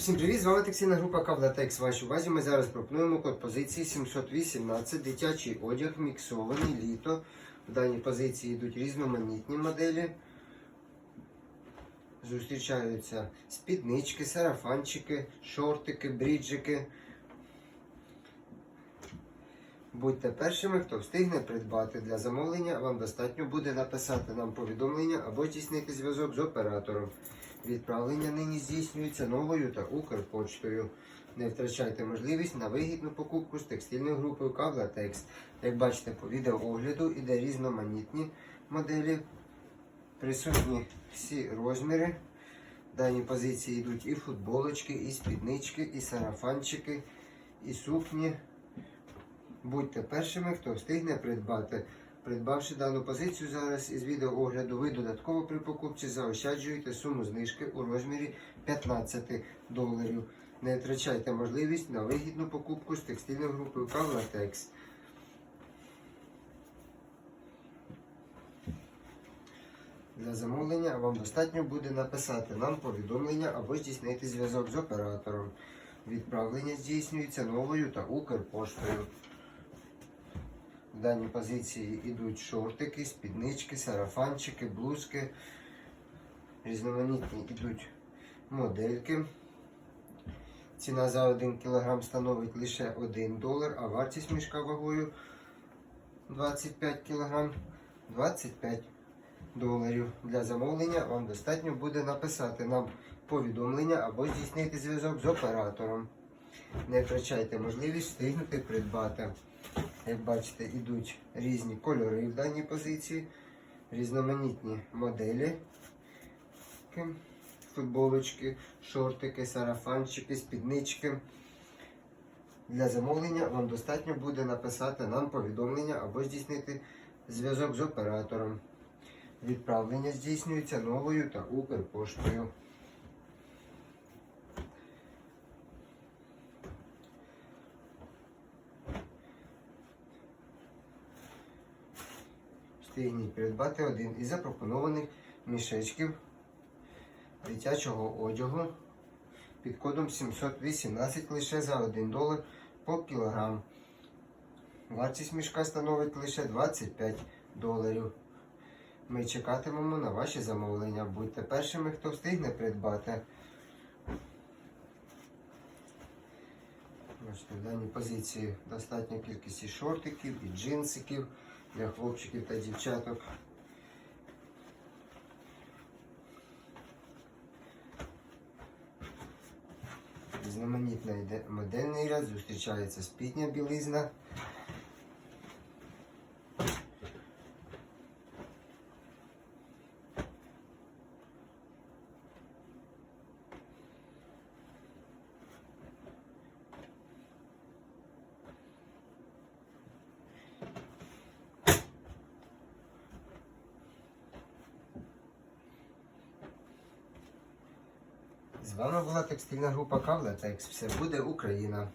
Всім привіт! З вами текстильна група Кавлатекс. Вашій базі ми зараз пропонуємо код позиції 718, дитячий одяг, міксований, літо. В даній позиції йдуть різноманітні моделі. Зустрічаються спіднички, сарафанчики, шортики, бріджики. Будьте першими, хто встигне придбати для замовлення, вам достатньо буде написати нам повідомлення або здійснити зв'язок з оператором. Відправлення нині здійснюється новою та Укрпочтою. Не втрачайте можливість на вигідну покупку з текстильною групою Кавлатекс. Як бачите по відеоогляду, іде різноманітні моделі. Присутні всі розміри. В даній позиції йдуть і футболочки, і спіднички, і сарафанчики, і сукні. Будьте першими, хто встигне придбати. Придбавши дану позицію зараз із відеоогляду, ви додатково при покупці заощаджуєте суму знижки у розмірі 15 доларів. Не втрачайте можливість на вигідну покупку з текстильною групою Кавлатекс. Для замовлення вам достатньо буде написати нам повідомлення або здійснити зв'язок з оператором. Відправлення здійснюється новою та Укрпоштою. В даній позиції йдуть шортики, спіднички, сарафанчики, блузки. Різноманітні йдуть модельки. Ціна за 1 кг становить лише 1 долар, а вартість мішка вагою 25 кг 25 доларів. Для замовлення вам достатньо буде написати нам повідомлення або здійснити зв'язок з оператором. Не втрачайте можливість встигнути придбати. Як бачите, йдуть різні кольори в даній позиції, різноманітні моделі, футболочки, шортики, сарафанчики, спіднички. Для замовлення вам достатньо буде написати нам повідомлення або здійснити зв'язок з оператором. Відправлення здійснюється новою та Укрпоштою. Встигніть придбати один із запропонованих мішечків дитячого одягу під кодом 718 лише за 1 долар по кілограм. Вартість мішка становить лише 25 доларів. Ми чекатимемо на ваші замовлення. Будьте першими, хто встигне придбати. Бачите, в даній позиції достатня кількість і шортиків, і джинсиків для хлопчиків та дівчаток. знаменитний модельний ряд, зустрічається спітня білизна. З вами була текстильна група Кавлатекс. Все буде Україна.